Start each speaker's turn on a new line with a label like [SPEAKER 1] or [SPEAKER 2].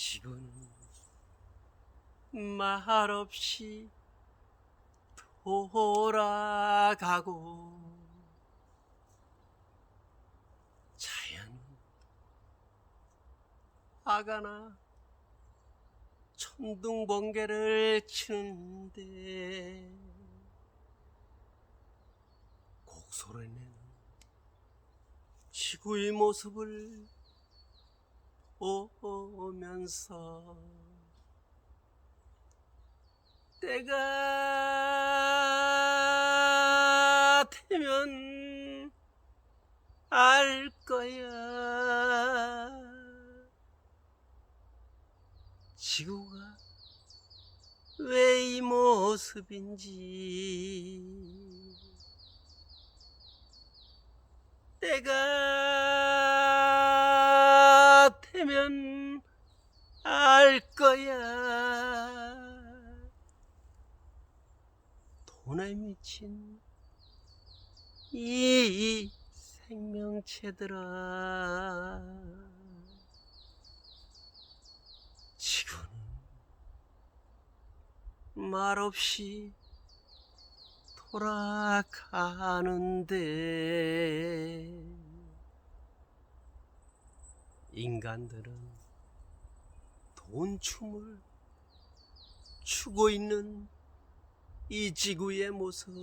[SPEAKER 1] 지구는 말없이 돌아가고 자연은 아가나 천둥번개를 치는데 곡소리내는 지구의 모습을 보면서 때가 되면 알 거야. 지구가 왜 이 모습인지. 때가 되면 알 거야. 돈에 미친 이 생명체들아. 지구는 말없이 돌아가는데 인간들은 돈춤을 추고 있는 이 지구의 모습을